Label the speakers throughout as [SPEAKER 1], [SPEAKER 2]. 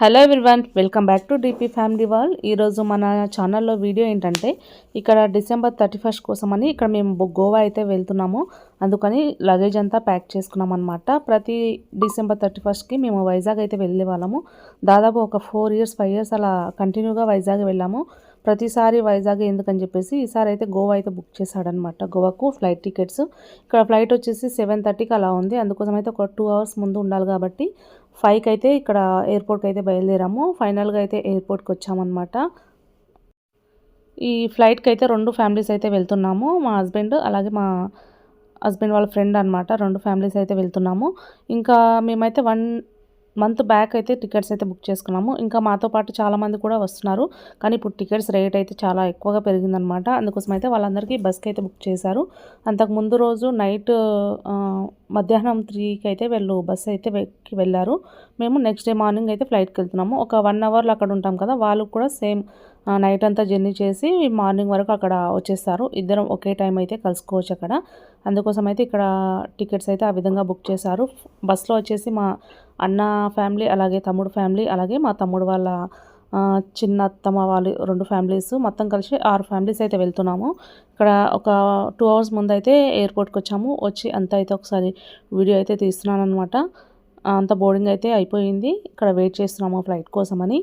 [SPEAKER 1] Hello everyone welcome back to D P family wall ఈరోజు మన ఛానల్లో వీడియో ఏంటంటే ఇక్కడ డిసెంబర్ థర్టీ ఫస్ట్ కోసమని ఇక్కడ మేము గోవా అయితే వెళ్తున్నాము. అందుకని లగేజ్ అంతా ప్యాక్ చేసుకున్నాం అనమాట ప్రతి డిసెంబర్ థర్టీ ఫస్ట్కి మేము వైజాగ్ అయితే వెళ్ళే వాళ్ళము. దాదాపు ఒక ఫోర్ ఇయర్స్ ఫైవ్ ఇయర్స్ అలా కంటిన్యూగా వైజాగ్ వెళ్ళాము. ప్రతిసారి వైజాగ్ ఎందుకని చెప్పేసి ఈసారి అయితే గోవా అయితే బుక్ చేశాడనమాట గోవాకు ఫ్లైట్ టికెట్స్. ఇక్కడ ఫ్లైట్ వచ్చేసి సెవెన్ థర్టీకి అలా ఉంది. అందుకోసం అయితే ఒక టూ అవర్స్ ముందు ఉండాలి కాబట్టి ఫైవ్కి అయితే ఇక్కడ ఎయిర్పోర్ట్కి అయితే బయలుదేరాము. ఫైనల్గా అయితే ఎయిర్పోర్ట్కి వచ్చామన్నమాట. ఈ ఫ్లైట్కి అయితే రెండు ఫ్యామిలీస్ అయితే వెళ్తున్నాము. మా హస్బెండ్ అలాగే మా హస్బెండ్ వాళ్ళ ఫ్రెండ్ అనమాట రెండు ఫ్యామిలీస్ అయితే వెళ్తున్నాము. ఇంకా మేమైతే వన్ మంత్ బ్యాక్ అయితే టికెట్స్ అయితే బుక్ చేసుకున్నాము. ఇంకా మాతో పాటు చాలామంది కూడా వస్తున్నారు. కానీ ఇప్పుడు టికెట్స్ రేట్ అయితే చాలా ఎక్కువగా పెరిగిందనమాట అందుకోసం అయితే వాళ్ళందరికీ బస్కి అయితే బుక్ చేశారు. అంతకు ముందు రోజు నైట్ మధ్యాహ్నం త్రీకి అయితే వెళ్ళు బస్సు అయితే ఎక్కి వెళ్ళారు. మేము నెక్స్ట్ డే మార్నింగ్ అయితే ఫ్లైట్కి వెళ్తున్నాము. ఒక వన్ అవర్లో అక్కడ ఉంటాం కదా వాళ్ళు కూడా సేమ్ నైట్ అంతా జర్నీ చేసి మార్నింగ్ వరకు అక్కడ వచ్చేస్తారు. ఇద్దరం ఒకే టైం అయితే కలుసుకోవచ్చు అక్కడ. అందుకోసం అయితే ఇక్కడ టికెట్స్ అయితే ఆ విధంగా బుక్ చేశారు. బస్సులో వచ్చేసి మా అన్న ఫ్యామిలీ అలాగే తమ్ముడు ఫ్యామిలీ అలాగే మా తమ్ముడు వాళ్ళ చిన్న అత్తమ్మ వాళ్ళు రెండు ఫ్యామిలీస్ మొత్తం కలిసి ఆరు ఫ్యామిలీస్ అయితే వెళ్తున్నాము. ఇక్కడ ఒక టూ అవర్స్ ముందు అయితే ఎయిర్పోర్ట్కి వచ్చాము. వచ్చి అంతా అయితే ఒకసారి వీడియో అయితే తీస్తున్నాను అనమాట అంత బోర్డింగ్ అయితే అయిపోయింది. ఇక్కడ వెయిట్ చేస్తున్నాము ఫ్లైట్ కోసమని.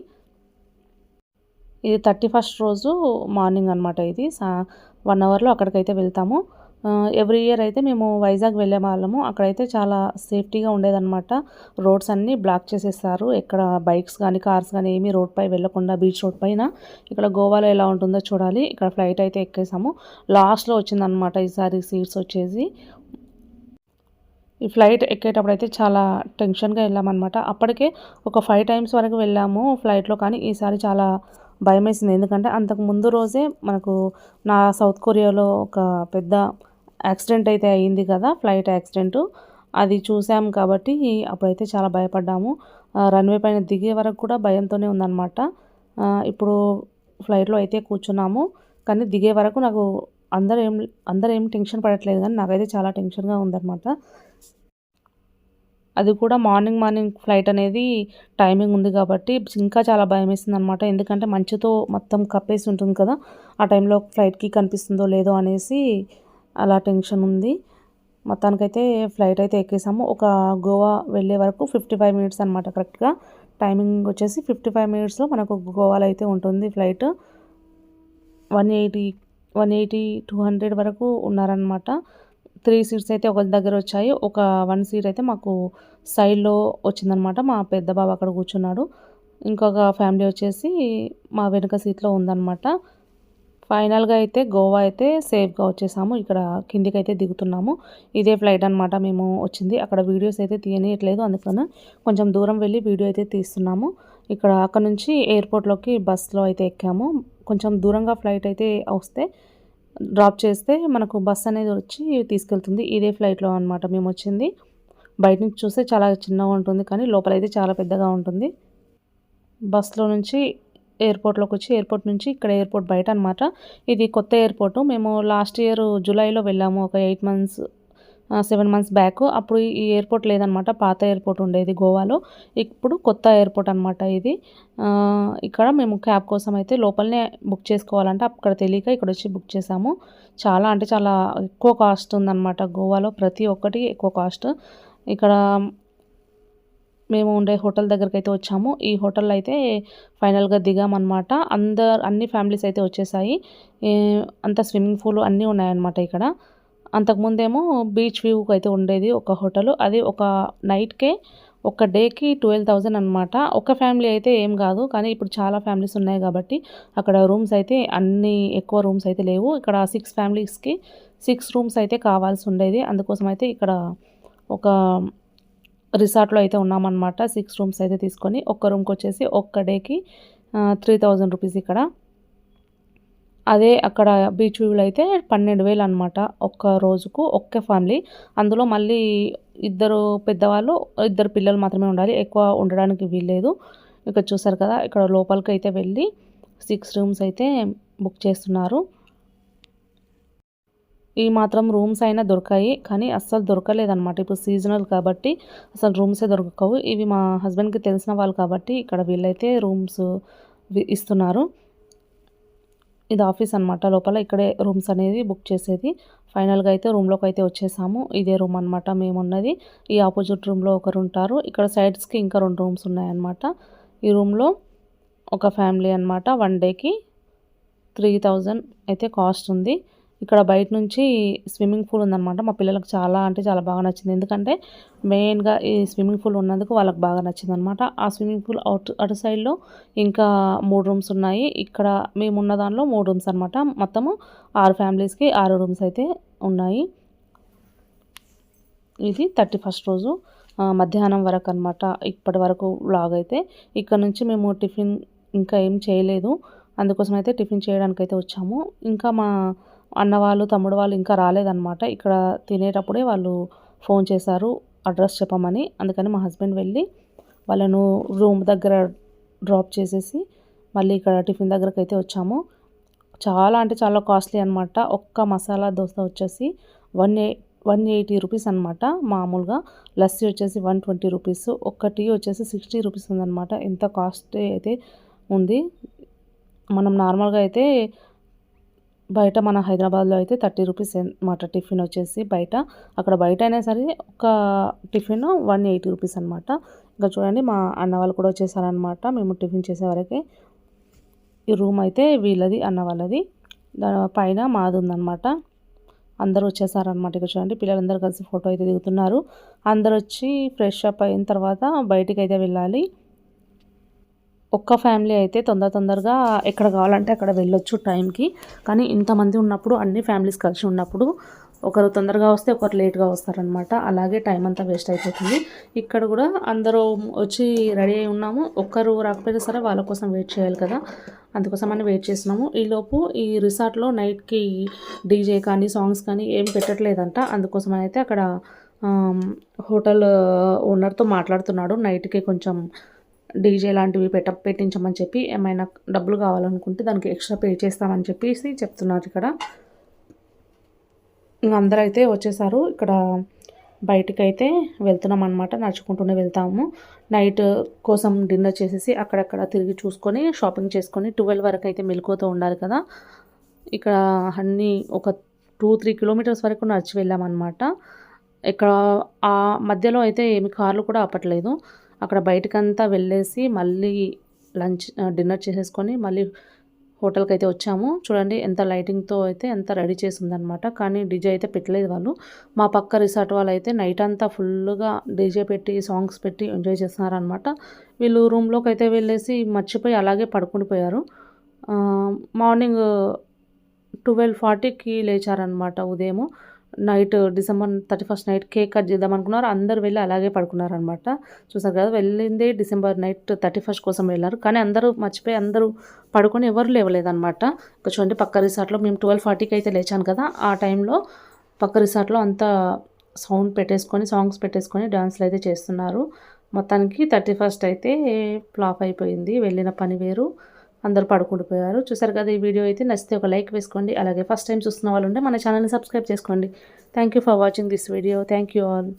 [SPEAKER 1] ఇది థర్టీ ఫస్ట్ రోజు మార్నింగ్ అనమాట ఇది. సా వన్ అవర్లో అక్కడికైతే వెళ్తాము. ఎవ్రీ ఇయర్ అయితే మేము వైజాగ్ వెళ్ళే వాళ్ళము. అక్కడైతే చాలా సేఫ్టీగా ఉండేదన్నమాట. రోడ్స్ అన్నీ బ్లాక్ చేసేస్తారు. ఎక్కడ బైక్స్ కానీ కార్స్ కానీ ఏమీ రోడ్ పై వెళ్ళకుండా బీచ్ రోడ్ పైన. ఇక్కడ గోవాలో ఎలా ఉంటుందో చూడాలి. ఇక్కడ ఫ్లైట్ అయితే ఎక్కేసాము. లాస్ట్లో వచ్చిందనమాట ఈసారి సీట్స్ వచ్చేసి. ఈ ఫ్లైట్ ఎక్కేటప్పుడు అయితే చాలా టెన్షన్గా వెళ్ళామన్నమాట. అప్పటికే ఒక ఫైవ్ టైమ్స్ వరకు వెళ్ళాము ఫ్లైట్లో కానీ. ఈసారి చాలా భయం వేసింది ఎందుకంటే అంతకు ముందు రోజే మనకు నా సౌత్ కొరియాలో ఒక పెద్ద యాక్సిడెంట్ అయితే అయ్యింది కదా ఫ్లైట్ యాక్సిడెంట్. అది చూసాం కాబట్టి అప్పుడైతే చాలా భయపడ్డాము. రన్వే పైన దిగే వరకు కూడా భయంతోనే ఉందన్నమాట. ఇప్పుడు ఫ్లైట్లో అయితే కూర్చున్నాము కానీ దిగే వరకు నాకు అందరూ ఏం అందరూ ఏం టెన్షన్ పడట్లేదు కానీ నాకైతే చాలా టెన్షన్గా ఉందన్నమాట. అది కూడా మార్నింగ్ మార్నింగ్ ఫ్లైట్ అనేది టైమింగ్ ఉంది కాబట్టి ఇంకా చాలా భయం వేస్తుంది అనమాట ఎందుకంటే మంచుతో మొత్తం కప్పేసి ఉంటుంది కదా ఆ టైంలో ఫ్లైట్కి కనిపిస్తుందో లేదో అనేసి అలా టెన్షన్ ఉంది. మొత్తానికైతే ఫ్లైట్ అయితే ఎక్కేసాము. ఒక గోవా వెళ్ళే వరకు ఫిఫ్టీ ఫైవ్ మినిట్స్ అనమాట కరెక్ట్గా. టైమింగ్ వచ్చేసి ఫిఫ్టీ ఫైవ్ మినిట్స్లో మనకు గోవాలో అయితే ఉంటుంది flight. One eighty one eighty two hundred వరకు ఉన్నారనమాట. త్రీ సీట్స్ అయితే ఒక దగ్గర వచ్చాయి. ఒక వన్ సీట్ అయితే మాకు సైడ్లో వచ్చిందనమాట మా పెద్ద బాబు అక్కడ కూర్చున్నాడు. ఇంకొక ఫ్యామిలీ వచ్చేసి మా వెనుక సీట్లో ఉందన్నమాట. ఫైనల్గా అయితే గోవా అయితే సేఫ్గా వచ్చేసాము. ఇక్కడ కిందికి అయితే దిగుతున్నాము. ఇదే ఫ్లైట్ అనమాట మేము వచ్చింది. అక్కడ వీడియోస్ అయితే తీయనియట్లేదు. అందుకని కొంచెం దూరం వెళ్ళి వీడియో అయితే తీస్తున్నాము. ఇక్కడ అక్కడ నుంచి ఎయిర్పోర్ట్లోకి బస్లో అయితే ఎక్కాము. కొంచెం దూరంగా ఫ్లైట్ అయితే వస్తే డ్రాప్ చేస్తే మనకు బస్ అనేది వచ్చి తీసుకెళ్తుంది. ఇదే ఫ్లైట్లో అనమాట మేము వచ్చింది బయట నుంచి చూస్తే చాలా చిన్నగా ఉంటుంది కానీ లోపల అయితే చాలా పెద్దగా ఉంటుంది. బస్లో నుంచి ఎయిర్పోర్ట్లోకి వచ్చి ఎయిర్పోర్ట్ నుంచి ఇక్కడ ఎయిర్పోర్ట్ బయట అనమాట ఇది కొత్త ఎయిర్పోర్ట్. మేము లాస్ట్ ఇయర్ జూలైలో వెళ్ళాము ఒక eight months seven months back అప్పుడు ఈ ఎయిర్పోర్ట్ లేదనమాట. పాత ఎయిర్పోర్ట్ ఉండేది గోవాలో. ఇప్పుడు కొత్త ఎయిర్పోర్ట్ అనమాట ఇది. ఇక్కడ మేము క్యాబ్ కోసం అయితే లోపలనే బుక్ చేసుకోవాలంటే అక్కడ తెలియక ఇక్కడ వచ్చి బుక్ చేసాము చాలా అంటే చాలా ఎక్కువ కాస్ట్ ఉందన్నమాట గోవాలో. ప్రతి ఒక్కటి ఎక్కువ కాస్ట్ ఇక్కడ మేము ఉండే హోటల్ దగ్గరికి అయితే వచ్చాము. ఈ హోటల్లో అయితే ఫైనల్గా దిగామన్నమాట. అందరు అన్ని ఫ్యామిలీస్ అయితే వచ్చేసాయి. అంత స్విమ్మింగ్ పూల్ అన్నీ ఉన్నాయన్నమాట ఇక్కడ. అంతకుముందేమో బీచ్ వ్యూకి అయితే ఉండేది ఒక హోటల్. అది ఒక నైట్కే ఒక డేకి ట్వెల్వ్ థౌజండ్ అనమాట ఒక ఫ్యామిలీ అయితే ఏం కాదు కానీ ఇప్పుడు చాలా ఫ్యామిలీస్ ఉన్నాయి కాబట్టి అక్కడ రూమ్స్ అయితే అన్ని ఎక్కువ రూమ్స్ అయితే లేవు. ఇక్కడ సిక్స్ ఫ్యామిలీస్కి సిక్స్ రూమ్స్ అయితే కావాల్సి ఉండేది. అందుకోసం అయితే ఇక్కడ ఒక రిసార్ట్లో అయితే ఉన్నామన్నమాట. సిక్స్ రూమ్స్ అయితే తీసుకొని ఒక్క రూమ్కి వచ్చేసి ఒక్క డేకి త్రీ థౌజండ్ రూపీస్ ఇక్కడ. అదే అక్కడ బీచ్ వ్యూలో అయితే పన్నెండు వేలు అనమాట ఒక్క రోజుకు ఒక్క ఫ్యామిలీ అందులో మళ్ళీ ఇద్దరు పెద్దవాళ్ళు ఇద్దరు పిల్లలు మాత్రమే ఉండాలి. ఎక్కువ ఉండడానికి వీల్లేదు. ఇక్కడ చూసారు కదా ఇక్కడ లోపలికి అయితే వెళ్ళి సిక్స్ రూమ్స్ అయితే బుక్ చేస్తున్నారు. ఈ మాత్రం రూమ్స్ అయినా దొరకాయి కానీ అస్సలు దొరకలేదన్నమాట. ఇప్పుడు సీజనల్ కాబట్టి అసలు రూమ్సే దొరకవు. ఇవి మా హస్బెండ్కి తెలిసిన వాళ్ళు కాబట్టి ఇక్కడ వీళ్ళైతే రూమ్స్ ఇస్తున్నారు. ఇది ఆఫీస్ అనమాట లోపల ఇక్కడే రూమ్స్ అనేది బుక్ చేసేది. ఫైనల్గా అయితే రూమ్లోకి అయితే వచ్చేసాము. ఇదే రూమ్ అనమాట మేమున్నది. ఈ ఆపోజిట్ రూమ్లో ఒకరు ఉంటారు. ఇక్కడ సైడ్స్కి ఇంకా రెండు రూమ్స్ ఉన్నాయన్నమాట. ఈ రూమ్లో ఒక ఫ్యామిలీ అనమాట వన్ డేకి త్రీ థౌజండ్ అయితే కాస్ట్ ఉంది. ఇక్కడ బయట నుంచి స్విమ్మింగ్ పూల్ ఉందన్నమాట. మా పిల్లలకు చాలా అంటే చాలా బాగా నచ్చింది. ఎందుకంటే మెయిన్గా ఈ స్విమ్మింగ్ పూల్ ఉన్నందుకు వాళ్ళకి బాగా నచ్చింది అనమాట ఆ స్విమ్మింగ్ పూల్ అవుట్ అటు సైడ్లో ఇంకా మూడు రూమ్స్ ఉన్నాయి. ఇక్కడ మేము ఉన్న దానిలో మూడు రూమ్స్ అనమాట మొత్తము ఆరు ఫ్యామిలీస్కి ఆరు రూమ్స్ అయితే ఉన్నాయి. ఇది థర్టీ ఫస్ట్ రోజు మధ్యాహ్నం వరకు అనమాట ఇప్పటి వరకు వ్లాగ్ అయితే. ఇక్కడ నుంచి మేము టిఫిన్ ఇంకా ఏం చేయలేదు. అందుకోసం అయితే టిఫిన్ చేయడానికి అయితే వచ్చాము. ఇంకా మా అన్న వాళ్ళు తమ్ముడు వాళ్ళు ఇంకా రాలేదన్నమాట. ఇక్కడ తినేటప్పుడే వాళ్ళు ఫోన్ చేశారు అడ్రస్ చెప్పమని. అందుకని మా హస్బెండ్ వెళ్ళి వాళ్ళను రూమ్ దగ్గర డ్రాప్ చేసేసి మళ్ళీ ఇక్కడ టిఫిన్ దగ్గరకు అయితే వచ్చాము. చాలా అంటే చాలా కాస్ట్లీ అనమాట ఒక్క మసాలా దోశ వచ్చేసి వన్ ఏ వన్ ఎయిటీ రూపీస్ అనమాట మామూలుగా. లస్సీ వచ్చేసి వన్ ట్వంటీ రూపీస్. ఒక్క టీ వచ్చేసి సిక్స్టీ రూపీస్ ఉందన్నమాట. ఎంత కాస్ట్ అయితే ఉంది. మనం నార్మల్గా అయితే బయట మన హైదరాబాద్లో అయితే థర్టీ రూపీస్ అనమాట టిఫిన్ వచ్చేసి బయట. అక్కడ బయట అయినా సరే ఒక టిఫిన్ వన్ ఎయిటీ రూపీస్ అనమాట ఇంకా చూడండి మా అన్న వాళ్ళు కూడా వచ్చేసారనమాట మేము టిఫిన్ చేసేవరకే ఈ రూమ్ అయితే వీళ్ళది అన్న వాళ్ళది. దాని పైన మాది ఉందన్నమాట. అందరూ వచ్చేసారనమాట ఇక్కడ చూడండి పిల్లలందరూ కలిసి ఫోటో అయితే దిగుతున్నారు. అందరు వచ్చి ఫ్రెష్ అప్ అయిన తర్వాత బయటికి అయితే వెళ్ళాలి. ఒక్క ఫ్యామిలీ అయితే తొందర తొందరగా ఎక్కడ కావాలంటే అక్కడ వెళ్ళొచ్చు టైంకి. కానీ ఇంతమంది ఉన్నప్పుడు అన్ని ఫ్యామిలీస్ కలిసి ఉన్నప్పుడు ఒకరు తొందరగా వస్తే ఒకరు లేట్గా వస్తారనమాట అలాగే టైం అంతా వేస్ట్ అయిపోతుంది. ఇక్కడ కూడా అందరూ వచ్చి రెడీ అయి ఉన్నాము. ఒక్కరు రాకపోయినా సరే వాళ్ళ కోసం వెయిట్ చేయాలి కదా. అందుకోసం అని వెయిట్ చేస్తున్నాము. ఈలోపు ఈ రిసార్ట్లో నైట్కి డీజే కానీ సాంగ్స్ కానీ ఏం పెట్టట్లేదంట. అందుకోసం అయితే అక్కడ హోటల్ ఓనర్తో మాట్లాడుతున్నాడు. నైట్కి కొంచెం డీజే లాంటివి పెట్ట పెట్టించమని చెప్పి ఏమైనా డబ్బులు కావాలనుకుంటే దానికి ఎక్స్ట్రా పే చేస్తామని చెప్పేసి చెప్తున్నారు ఇక్కడ. ఇంకా అందరూ అయితే వచ్చేసారు. ఇక్కడ బయటికి అయితే వెళ్తున్నాం అనమాట నడుచుకుంటూనే వెళ్తాము. నైట్ కోసం డిన్నర్ చేసేసి అక్కడక్కడ తిరిగి చూసుకొని షాపింగ్ చేసుకొని ట్వెల్వ్ వరకు అయితే మెలుకుతూ ఉండాలి కదా. ఇక్కడ అన్నీ ఒక టూ త్రీ కిలోమీటర్స్ వరకు నడిచి వెళ్ళామన్నమాట. ఇక్కడ ఆ మధ్యలో అయితే ఏమి కార్లు కూడా ఆపట్లేదు. అక్కడ బయటకంతా వెళ్ళేసి మళ్ళీ లంచ్ డిన్నర్ చేసేసుకొని మళ్ళీ హోటల్కి అయితే వచ్చాము. చూడండి ఎంత లైటింగ్తో అయితే ఎంత రెడీ చేసిందనమాట కానీ డీజే అయితే పెట్టలేదు వాళ్ళు. మా పక్క రిసార్ట్ వాళ్ళు అయితే నైట్ అంతా ఫుల్గా డీజే పెట్టి సాంగ్స్ పెట్టి ఎంజాయ్ చేస్తున్నారనమాట వీళ్ళు రూమ్లోకి అయితే వెళ్ళేసి మర్చిపోయి అలాగే పడుకునిపోయారు మార్నింగ్ ట్వెల్వ్ ఫార్టీకి లేచారనమాట ఉదయము. Night December thirty first night cake cut చేద్దాం అనుకున్నారు. అందరు వెళ్ళి అలాగే పడుకున్నారు అనమాట చూసారు కదా వెళ్ళిందే డిసెంబర్ నైట్ థర్టీ ఫస్ట్ కోసం వెళ్ళారు. కానీ అందరూ మర్చిపోయి అందరూ పడుకొని ఎవరు లేవలేదన్నమాట. ఇంకా చూడండి పక్క రిసార్ట్లో మేము ట్వెల్వ్ ఫార్టీకి అయితే లేచాను కదా ఆ టైంలో పక్క రిసార్ట్లో అంతా సౌండ్ పెట్టేసుకొని సాంగ్స్ పెట్టేసుకొని డ్యాన్స్లు అయితే చేస్తున్నారు. మొత్తానికి థర్టీ ఫస్ట్ అయితే ఫ్లాప్ అయిపోయింది వెళ్ళిన పని వేరు. అందరూ పడుకుండిపోయారు చూసారు కదా ఈ వీడియో అయితే నచ్చితే ఒక లైక్ వేసుకోండి. అలాగే ఫస్ట్ టైం చూస్తున్న వాళ్ళు ఉంటే మన ఛానల్ని సబ్స్క్రైబ్ చేసుకోండి. Thank for watching this video thank you all